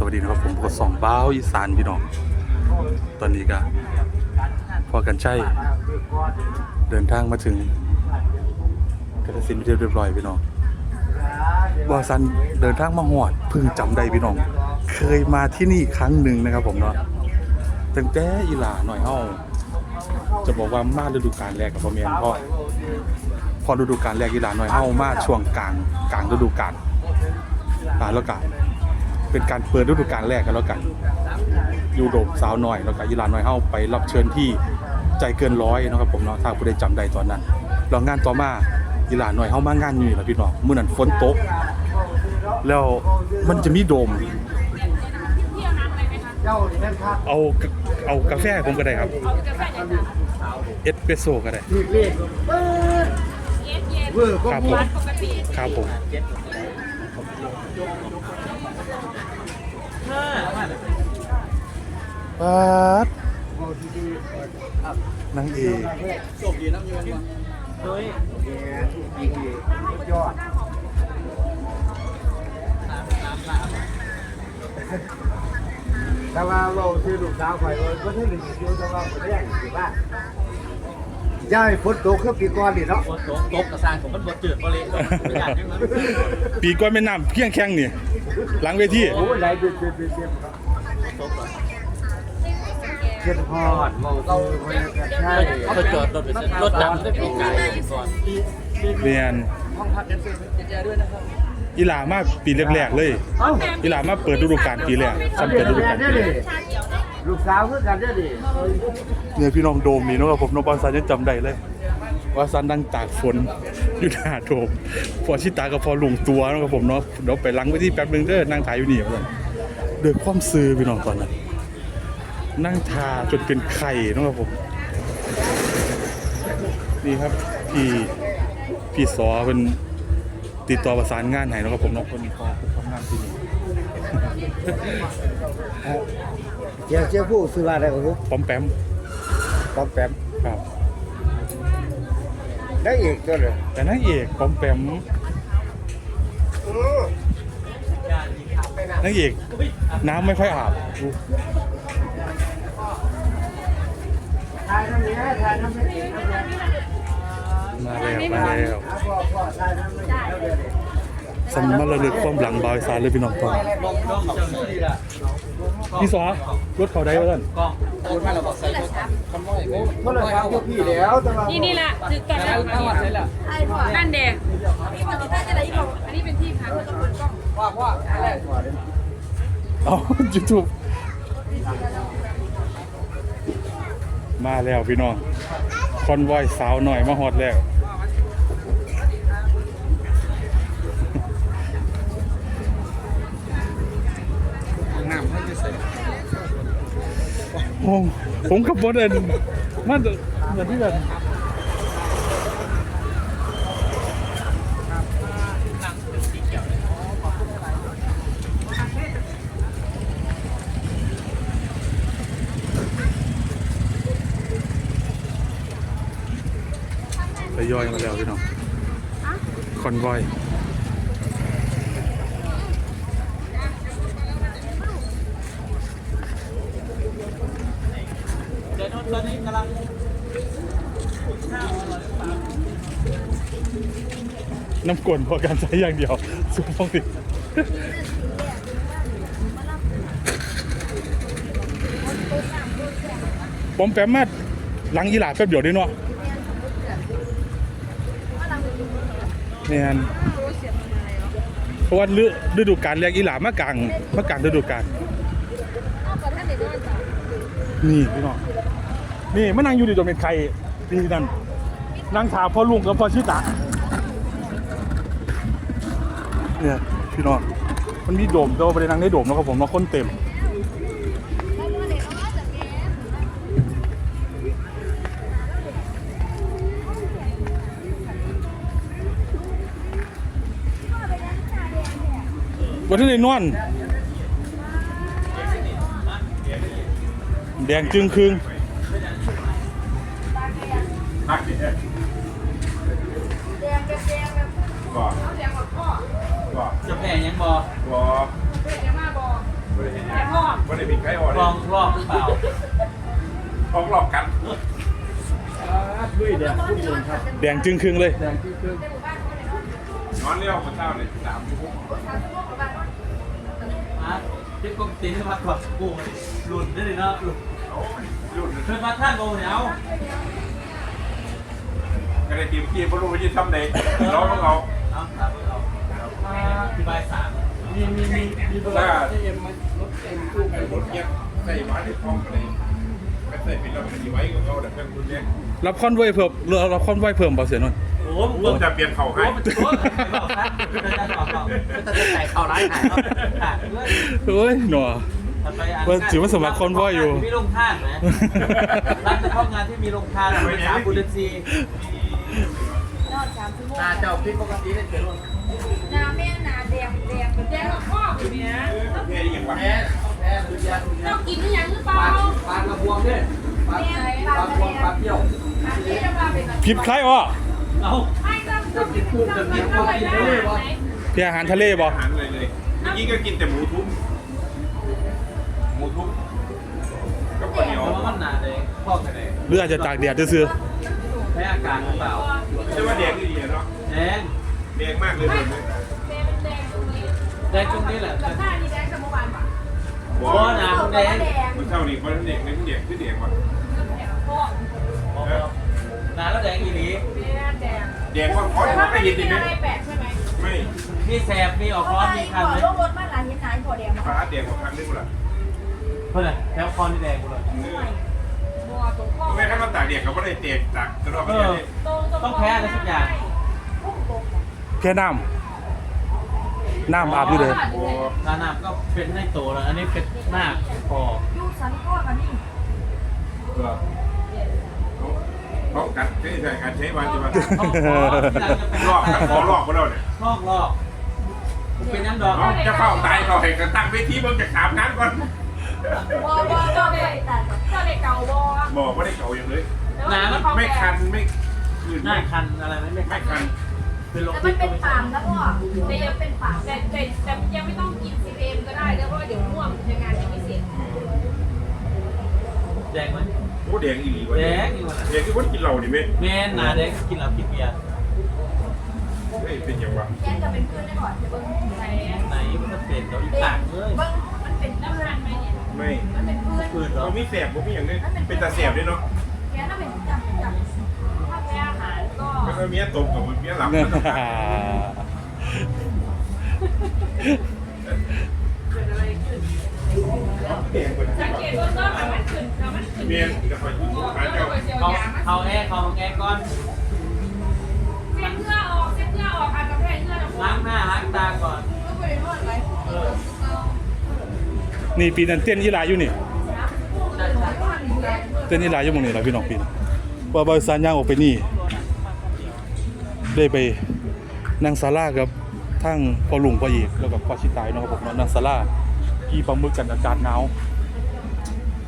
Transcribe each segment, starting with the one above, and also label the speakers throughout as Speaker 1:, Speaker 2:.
Speaker 1: สวัสดีนะครับผมก็สองบ้าวอีสานพี่น้อง ตอนนี้ก็พอกันใช่เดินทางมาถึงกระสินเรียบร้อยพี่น้องบอสันเดินทางมาหอดพิ่งจำได้พี่น้อง เคยมาที่นี่ครั้งหนึ่งนะครับผมเนาะตั้งแต่อีหลาหน่อยเฮาจะบอกว่ามาฤดูกาลแรกกับพ่อแม่นพ่อพอฤดูกาลแรกอีหลาหน่อยเฮามาช่วงกลางกลางฤดูกาลอ่าแล้วก็ เป็นการเปิดฤดูกาลแรกกันแล้วกันยูโดมสาวน้อยแล้วก็ยีรานน้อยเฮาไปรับเชิญที่ใจเกินร้อยเนาะครับผมเนาะถ้าผู้ใดจำได้ตอนนั้นแล้วงานต่อมายีรานน้อยเฮามางานอยู่นี่แหละพี่น้องมื้อนั้นฝนตก แล้วมันจะมีโดม
Speaker 2: เจ้านี่นั่นครับ
Speaker 1: เอาเอากาแฟผมก็ได้ครับ
Speaker 3: เอากาแฟอย่างนั้น
Speaker 1: เอสเปรสโซ่ก็ได้
Speaker 2: รีบเรียกเปิด
Speaker 3: เย็นเย็น
Speaker 2: เวอร์ก็
Speaker 1: ครับ
Speaker 2: พู
Speaker 1: ผ
Speaker 2: ด
Speaker 1: ม
Speaker 3: ปกติ
Speaker 1: ครับผมปัดนางเอก
Speaker 2: จบดีน้ำเงินวะเฮ้ยเนี่ยดียอดแต่ว่าเราที่ลูกสาวข่อยว่าก็ที่หนึ่งอยู่แต่ว่าไม่ได้อยู่บ้าน ย่ายฝนตกคือปีก่อนนี่เนาะ
Speaker 4: โตกตกกระซานผมมันบดจืดบริสุทธิ์ไม่อยากยังนั้น
Speaker 1: ปีก่อนแม่น้ำเพียงแข้งนี่ หลังเวที
Speaker 2: โอ้ยไหลเด็ดเด็ดเด็ดเด็ด
Speaker 4: ตกก่อน
Speaker 2: เช็ดพอดเราคนละกันใช่
Speaker 4: เขาไปจอดรถไปซื้อรถดำได้ปีกายก่อน
Speaker 1: เรียน
Speaker 4: ห้องพักกันเป็นแย่ด้วยนะครับ
Speaker 1: อีหลามาปีแรกๆเลย
Speaker 2: เอ้า
Speaker 1: อีหลามาเปิดฤดูกาลปีแรก
Speaker 2: อัน
Speaker 1: ซ้ำ
Speaker 2: นี้
Speaker 1: เปิดฤดูกาล
Speaker 2: เนี่ยดิลูกสาวคือกันเนี่ยดิ
Speaker 1: เนี่ยพี่น้องโดมนี่เนาะครับผมน้องบอลซันยังจำได้เลย ว่าซันนั่งตากฝนอยู่หน้าโดมพอชิตากับพอลุงตัวเนาะครับผมเนาะเดี๋ยวไปล้างไว้ที่แป๊บนึงเด้อนั่งถ่ายอยู่นี่ว่าซั่นโดยความซื้อพี่น้องตอนนั้นนั่งทาจนเป็นไข่เนาะครับผม นี่ครับพี่พี่สอเป็น ติดต่อประสานงานให้เนาะครับผมเนาะคนพอทำงานที่นี่
Speaker 2: เจ้าเจ้าผู้ซื้ออะไรกันลูก
Speaker 1: ป้อมแปม
Speaker 2: ป๊อปแปม
Speaker 1: ครับ
Speaker 2: ได้อีกตัวเลย
Speaker 1: แต่นางเอกป้อมแปมนางเอกน้ำไม่ค่อยอาบ
Speaker 2: ทายน้ำเนี้ยทายน้ำไม่ดีน้ำเนี้ย
Speaker 1: มาแล้วมาแล้ว
Speaker 2: พ่อพ่อทายน้ำไม่ดีน้ำเนี้ย
Speaker 1: สันมาระลึกความหลังบอยซานเลยพี่น้องตอน
Speaker 4: ลองลองเจ้าหน้าที่ละ
Speaker 1: พี่สอรถเขาได้เพื่อน
Speaker 4: กล้องพูดมาเราบอกใส่รถคำน้อยโอ้
Speaker 2: เมื่อไรครับพี่แล้วแต่ว่า
Speaker 3: นี่นี่แหละถึงกัน
Speaker 4: แล้
Speaker 3: แล้วว
Speaker 4: ถ้าวัดใช่ละ
Speaker 3: นั่นเด็กนี่มันจะได้อะไรอีกอันนี้เป็นที่พักแล้วก็เปิดกล้อง
Speaker 4: ว่าว่าอะไร
Speaker 1: เอายูทูบมาแล้วพี่น้องค อนวอยสาวหน่อยมาฮอดแล้ว
Speaker 4: น้ำให้ใส่
Speaker 1: โอ้ผมขับบรถเอนมันเหมือนที่แบบ ไปย่อยมาแล้วพี่น้องคอนวอย
Speaker 4: เดี๋ยวตอนนี้กำลัง
Speaker 1: น้ำกลนพอการใช้อย่างเดียวสุภาพสิผมแปมมาหลังยีหลาแป๊บเดียวได้เนาะ เนี่ยเพราะว่าฤฤดูกาลแรกอีหลามากลางมากลางฤดูกาลนี่พี่น้องนี่มานั่งอยู่ดีตัวเป็นใครนี่นั่นนั่งถามพ่อลุงกับพ่อชิตะเนี่ยพี่น้องมันมีโดมแต่ว่าประเด็นนั่งในโดมนะครับผมเนาะคนเต็ม วันที่ไหนนอนแดงจึงครึ่ง
Speaker 4: จะแพ้ยังบอ
Speaker 3: เด็กยังมาบอก
Speaker 2: บริเห
Speaker 5: ได้มีใครออก
Speaker 4: ลองรอบหรือเปล่า
Speaker 5: ออกหลอกกัน
Speaker 2: ช่วยเดี๋ยวพูดเลยครับ
Speaker 1: แดงจึงครึ่งเลย
Speaker 2: แดงที่คือ
Speaker 5: นอนเลี้ยวคนเช้าเลยสามชั่วโมง
Speaker 4: อะที่กรมศิลป์มาขวดกูหลุดได้เลยเนาะหลุด
Speaker 5: โอ้ยรุ่น
Speaker 4: เพื่อนมาท่านโบเนี่ยเอา
Speaker 5: ก็ได้ทีมกี้เพราะรู้ว่าจะทำไหนเราต้องเอา
Speaker 4: เอาถามเราที่ใบสาม
Speaker 2: มีมีมีมีเบอร์
Speaker 5: ถ้า
Speaker 2: เอ็มมันรถเอ็มตู้
Speaker 5: ไอ้รถเนี้ยใส่หวานในท้องอะไรก็ใส่เป็นเราเป็นไว้กับเขาแต่เพื่อนคุณเนี่ย
Speaker 1: รับคอนไว้เพิ่มเรือรับคอนไว้เพิ่มเปล่าเสียนนท์
Speaker 4: โอ้โห
Speaker 5: ผมจะเปลี่ยนเข่าให้
Speaker 4: โอ้มันโอ้มันบอกครับมันจะใส่เข่าร้ายหายหายเลย
Speaker 1: เฮ้ยหนัวว่าถือว่าสมัครคอนวอยอยู่
Speaker 4: มีลงท่านไหมรับเฉพาะงานที่มีลงท่านไปสามบุญซี
Speaker 3: นอนสามชั่วโมง
Speaker 4: นาเจ้าพิษปกติได้เกิด
Speaker 3: นาแม่นาแดงแดงเป็นแดงกับข้ออยู่เนี่ย
Speaker 5: แค่ยังหวาน
Speaker 4: แพ้แพ้ดุยาดุยา
Speaker 3: ต้องกินนี่ยังหรือเปล่า
Speaker 4: ปลากระบวงเนี่ยปลาปลากระบวงปลาเที่ยว
Speaker 3: อันนี้จะมาเป็น
Speaker 1: ผิดใครอะ
Speaker 4: เอา
Speaker 3: ไม่ต้องต้องกินกุ้งกับกินข้าวไปได้ไหม
Speaker 1: พี่อาหารทะเลบ่
Speaker 5: อาหารเลยเลยเมื่อกี้ก็กินแต่หมูทุบหมูทุบก็ข้าวเหนียว
Speaker 4: มันหนาเลยพ่อกันเลย
Speaker 1: หรืออาจจะตากแดดซื่อ
Speaker 4: แพ้อากาศหรือเปล่า
Speaker 5: ไม่ใช่ว่าแดงนี่ดีเนาะ
Speaker 4: แดง
Speaker 5: แดงมากเลย
Speaker 3: แดงแดงตรงนี้
Speaker 4: แดงตรงนี้แหละ
Speaker 3: กับหน้านี่แดงจากเมื่อวานป่ะ
Speaker 5: บอ
Speaker 4: เพราะ
Speaker 5: ก
Speaker 4: หนาแดง
Speaker 5: มันเท่านี้คนเด็กนี่เด็กคือเด็กว่ะ
Speaker 3: พ่อ
Speaker 4: หนาแล้วแดงอีหลี
Speaker 3: แดง
Speaker 5: แดงว่าขอ
Speaker 3: แต่
Speaker 5: ให้
Speaker 3: ว่า
Speaker 5: ไม่
Speaker 3: ไม่
Speaker 5: ยิน
Speaker 3: มี
Speaker 5: ดีไหม
Speaker 3: อะไรแปลกใช่ไหม
Speaker 5: ไม่
Speaker 4: มีแสบ มีออก
Speaker 3: เพราะ
Speaker 4: ร้อ
Speaker 3: ว่าน
Speaker 4: มี
Speaker 3: ไอ้
Speaker 4: คัน
Speaker 3: ก่อ
Speaker 4: ไหม
Speaker 3: ลงรถมาหลายเห็นหายพอแดงมา
Speaker 5: ฟ้าแดงกว่าครั้งนึงละ
Speaker 4: เพื่อนแถวคอนี่แดงกูเลย
Speaker 3: บัวตรงข้อ
Speaker 5: ไม่ถ้ามันตากแดดเขาก็ได้เตะตากกระรอกกระเดียด
Speaker 3: ตรงตรง
Speaker 4: ต้องแพ้อะไรสักอย่าง
Speaker 3: พุ่งตรง
Speaker 1: ๆแค่น้ำน้ำอาบอยู่เลย
Speaker 5: โอ้
Speaker 4: หนาหนาก็เป็นให้โตแล้ว อันนี้เป็นหน้าคอ
Speaker 3: ยูสันข้อกันนี่
Speaker 5: เออ เขากัดใช้ใช้การใช้มาจะมา
Speaker 4: ท้องคอที่เราจะเป็น
Speaker 5: ลอกกันขอลอกก็ได้เนี่ย
Speaker 4: ลอกลอกเป็นน้ำดอก
Speaker 5: เขาจะเฝ้าตายเขาให้กันตั้งเวทีเบิ่งจากขามน้ำก่อน
Speaker 3: บอบอก็เลยแต่ก็เลยเก่าบอ
Speaker 5: บอกว่าได้เก่าอย่างเลย
Speaker 4: หนามัน
Speaker 5: ไม่คันไม่อื่น
Speaker 4: หน้าคันอะไรไหมไม่
Speaker 5: ไม่คัน
Speaker 4: เป็นลม
Speaker 3: แต่มันเป็นปามนะพ่อแต่ยังเป็นปามแต่แต่แต่ยังไม่ต้องกินซีเอ็มก็ได้เพราะว่าเดี๋ยวม่วงในงานยังไม่เสร็จ
Speaker 4: แดงไหม
Speaker 5: โอ้แดงอีหลีวะ
Speaker 4: แดงอยู่นะ
Speaker 5: แดงที่คนกินเหล้าดิแม่
Speaker 4: แม่หนาแดงกินเหล้ากินเบียร์
Speaker 5: เฮ้ยเป็นอย่างวะ
Speaker 3: แย่งกันเป็นเพื่อนได้ก่อนจะเบิ้งไหน
Speaker 4: ไหนมันจะเป็นเราอีกต่างเลย
Speaker 3: เบิ้งมันเป็นน้ำมันไหมเนี่ย
Speaker 5: ไม่
Speaker 3: มันเป็นเพื่อน
Speaker 4: ปืนเหรอ
Speaker 5: เขามีแสบผมมีอย่างนี้เป็นตาแสบด้วยเนาะ
Speaker 3: แกน่าเป็นจำเป็นจำถ้าแพ้อาหารก็
Speaker 5: มันก็เมียตบกับเมียหลับ
Speaker 3: เกิดอะไรขึ้น
Speaker 5: แดงกว่า
Speaker 3: สังเกตว่าก็มันขึ้นมันขึ้น
Speaker 5: เมียจะคอยยุ่งหาเจ้า
Speaker 4: เขาเขาแอร์เขาแอก่อน
Speaker 3: เส้นเงื่อออกเส้นเงื่อออกอาจจะแพ้เงื่อนะ
Speaker 4: ล้างหน้าล้างตาก่อน
Speaker 3: นี่
Speaker 1: ปีนั้นเต้นยี่ลายอยู่นี่เต้นยี่ลายอยู่หมองนี่ล่ะพี่น้องปีนว่าบริษัทย่างออกไปนี่ ได้ไปนั่งศาลากับทั้งพ่อลุงพ่ออีกแล้วกับพ่อชิตายนะครับผมนั่งศาลากี่ปลาหมึกกันอากาศหนาว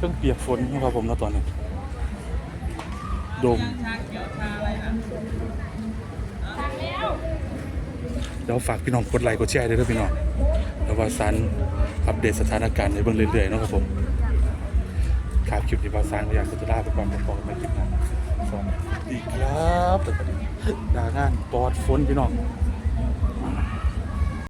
Speaker 1: เครื่องเปียกฝนนะครับผมนะตอนนี้โดม
Speaker 4: เขียวชาอะไรนะ
Speaker 3: ทางแล้ว
Speaker 1: เดี๋ยวฝากพี่น้องกดไลค์กดแชร์ด้วยครับพี่น้องแล้วว่าซันอัปเดตสถานการณ์ในเบื้องเรื่อยๆนะครับผมครับคลิปนี้ว่าซันก็อยากจะลาไปก่อนผมบอกกันไปคลิปหน้าสวัสดีครับดางานปอดฝนพี่น้อง